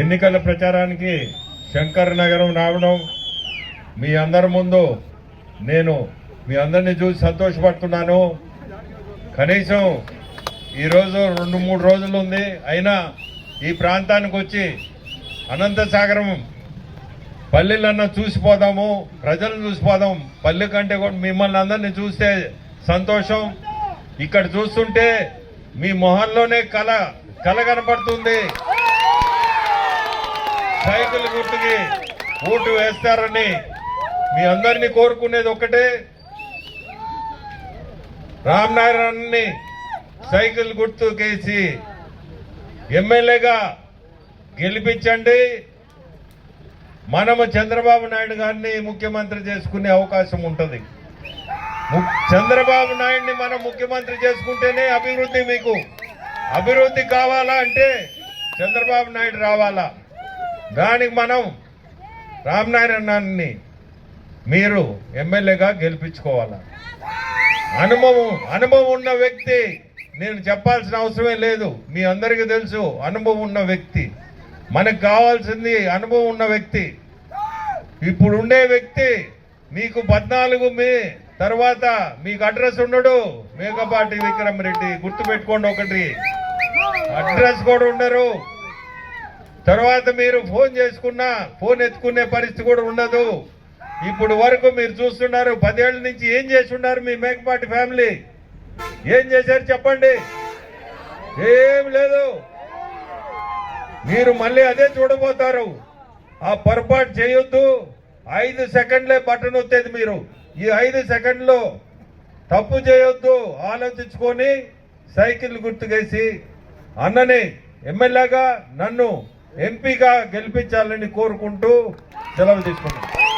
ఎన్నికల ప్రచారానికి శంకర్ నగరం రావడం మీ అందరి ముందు నేను మీ అందరిని చూసి సంతోషపడుతున్నాను. కనీసం ఈరోజు రెండు మూడు రోజులు ఉంది. అయినా ఈ ప్రాంతానికి వచ్చి అనంతసాగరం పల్లెలన్నా చూసిపోదాము ప్రజలను చూసిపోదాం. పల్లె కంటే కూడా మిమ్మల్ని అందరినీ చూస్తే సంతోషం. ఇక్కడ చూస్తుంటే మీ మొహంలోనే కళ కళ కనపడుతుంది. సైకిల్ గుర్తుకి ఓటు వేస్తారని మీ అందరినీ కోరుకునేది ఒకటే. రామ్ నారాయణని సైకిల్ గుర్తుకేసి ఎమ్మెల్యేగా గెలిపించండి. మనము చంద్రబాబు నాయుడు గారిని ముఖ్యమంత్రి చేసుకునే అవకాశం ఉంటుంది. చంద్రబాబు నాయుడిని మనం ముఖ్యమంత్రి చేసుకుంటేనే అభివృద్ధి మీకు. అభివృద్ధి కావాలా అంటే చంద్రబాబు నాయుడు రావాలా? దానికి మనం రామనారాయణని మీరు ఎమ్మెల్యేగా గెలిపించుకోవాలా? అనుభవం అనుభవం ఉన్న వ్యక్తి నేను చెప్పాల్సిన అవసరమే లేదు. మీ అందరికీ తెలుసు అనుభవం ఉన్న వ్యక్తి. మనకు కావాల్సింది అనుభవం ఉన్న వ్యక్తి. ఇప్పుడు ఉండే వ్యక్తి మీకు పద్నాలుగు మే తర్వాత మీకు అడ్రస్ ఉండడు. మేకపాటి విక్రమ్ రెడ్డి గుర్తుపెట్టుకోండి ఒకటి. అడ్రస్ కూడా ఉండరు. తర్వాత మీరు ఫోన్ చేసుకున్నా ఫోన్ ఎత్తుకునే పరిస్థితి కూడా ఉండదు. ఇప్పుడు వరకు మీరు చూస్తున్నారు పదేళ్ళ నుంచి ఏం చేసి ఉన్నారు మీ మేకపాటి ఫ్యామిలీ? ఏం చేశారు చెప్పండి. ఏం లేదు. మీరు మళ్ళీ అదే చూడబోతారు. ఆ పొరపాటు చేయొద్దు. ఐదు సెకండ్లే బటన్ వచ్చేది మీరు. ఈ ఐదు సెకండ్లో తప్పు చేయొద్దు ఆలోచించుకొని సైకిల్ గుర్తుకేసి అన్నని ఎమ్మెల్యేగా నన్ను ఎంపీగా గెలిపించాలని కోరుకుంటూ సెలవు తీసుకున్నాను